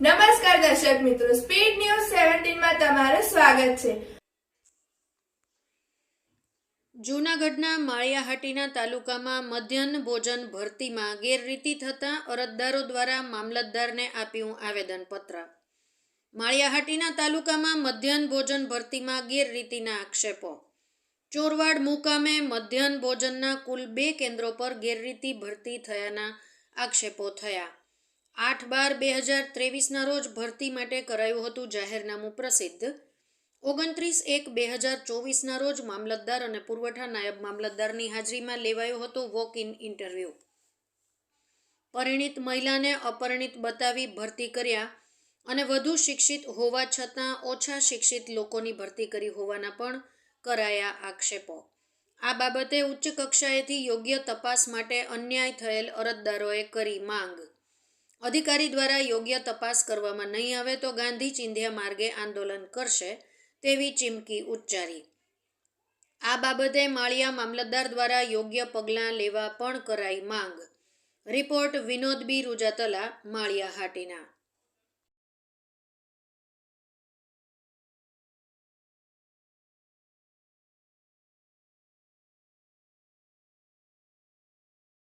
નમસ્કાર દર્શક મિત્રો સ્પીડ ન્યૂઝ સેવન્ટીનમાં તમારું સ્વાગત છે. જૂનાગઢના માળિયાહાટીના તાલુકામાં મધ્યાહન ભોજન ભરતીમાં ગેરરીતિ થતાં અરજદારો દ્વારા મામલતદારને આપ્યું આવેદનપત્ર. માળિયાહાટીના તાલુકામાં મધ્યાહન ભોજન ભરતીમાં ગેરરીતિના આક્ષેપો. ચોરવાડ મુકામે મધ્યાહન ભોજનના કુલ બે કેન્દ્રો પર ગેરરીતિ ભરતી થયાના આક્ષેપો થયા. આઠ બાર બે હજાર ત્રેવીસના રોજ ભરતી માટે કરાયું હતું જાહેરનામું પ્રસિદ્ધ. ઓગણત્રીસ એક બે હજાર ચોવીસના રોજ મામલતદાર અને પુરવઠા નાયબ મામલતદારની હાજરીમાં લેવાયો હતો વોક ઇન ઇન્ટરવ્યૂ. પરિણિત મહિલાને અપરિણિત બતાવી ભરતી કર્યા અને વધુ શિક્ષિત હોવા છતાં ઓછા શિક્ષિત લોકોની ભરતી કરી હોવાના પણ કરાયા આક્ષેપો. આ બાબતે ઉચ્ચ કક્ષાએથી યોગ્ય તપાસ માટે અન્યાય થયેલ અરજદારોએ કરી માંગ. અધિકારી દ્વારા યોગ્ય તપાસ કરવામાં નહીં આવે તો ગાંધી ચિંધ્યા માર્ગે આંદોલન કરશે તેવી ચીમકી ઉચ્ચારી. આ બાબતે માળિયા મામલતદાર દ્વારા યોગ્ય પગલાં લેવા પણ કરાઈ માંગ. Report Vinod B Rujatala, Maliya Hatina.